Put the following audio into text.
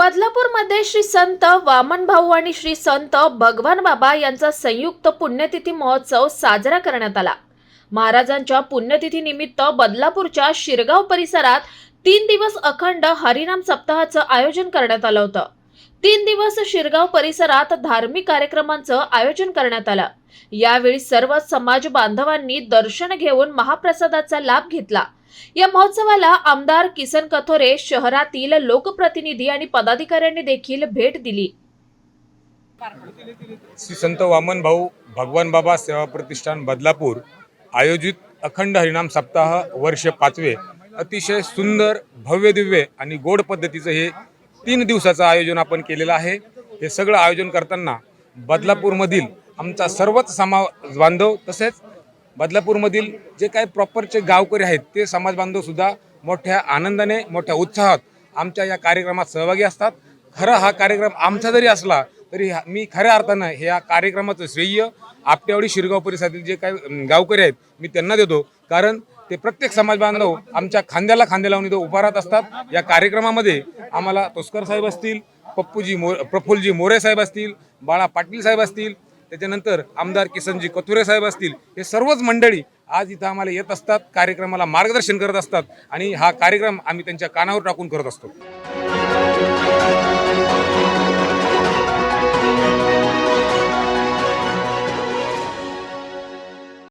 बदलापूरमध्ये श्री संत वामन भाऊ आणि श्री संत भगवान बाबा यांचा संयुक्त पुण्यतिथी महोत्सव साजरा करण्यात आला. महाराजांच्या पुण्यतिथी निमित्त बदलापूरच्या शिरगाव परिसरात तीन दिवस अखंड हरिनाम सप्ताहाचं आयोजन करण्यात आलं होतं. तीन दिवस शिरगाव परिसरात धार्मिक कार्यक्रमांचं आयोजन करण्यात आलं. यावेळी सर्व समाज बांधवांनी दर्शन घेऊन महाप्रसादाचा लाभ घेतला. या महोत्सवाला आमदार किसन कथोरे शहरातील लोकप्रतिनिधी आणि पदाधिकाऱ्यांनी देखील भेट दिली. श्री संत वामन भाऊ भगवान बाबा सेवा प्रतिष्ठान बदलापूर आयोजित अखंड हरिनाम सप्ताह वर्ष पाचवे अतिशय सुंदर भव्य दिव्य आणि गोड पद्धतीचं हे तीन दिवसाचं आयोजन आपण केलेलं आहे. हे सगळं आयोजन करताना बदलापूरमधील आमचा सर्वच समाज बांधव तसेच बदलापूरमधील जे काय प्रॉपरचे गावकरी आहेत ते समाज बांधवसुद्धा मोठ्या आनंदाने मोठ्या उत्साहात आमच्या या कार्यक्रमात सहभागी असतात. खरं हा कार्यक्रम आमचा जरी असला तरी मी खऱ्या अर्थानं हे या कार्यक्रमाचं श्रेय आपट्यावडी शिरगाव परिसरातील जे काही गावकरी आहेत मी त्यांना देतो. कारण ते प्रत्येक समाज बांधव आमच्या खांद्याला खांद्या लावून इथं उभा राहत असतात. या कार्यक्रमामध्ये आम्हाला तोस्कर साहेब असतील पप्पूजी मो प्रफुल्लजी मोरे साहेब असतील बाळा पाटील साहेब असतील त्याच्यानंतर आमदार किसनजी कथुरे साहेब असतील हे सर्वच मंडळी आज इथं आम्हाला येत असतात कार्यक्रमाला मार्गदर्शन करत असतात आणि हा कार्यक्रम आम्ही त्यांच्या कानावर टाकून करत असतो.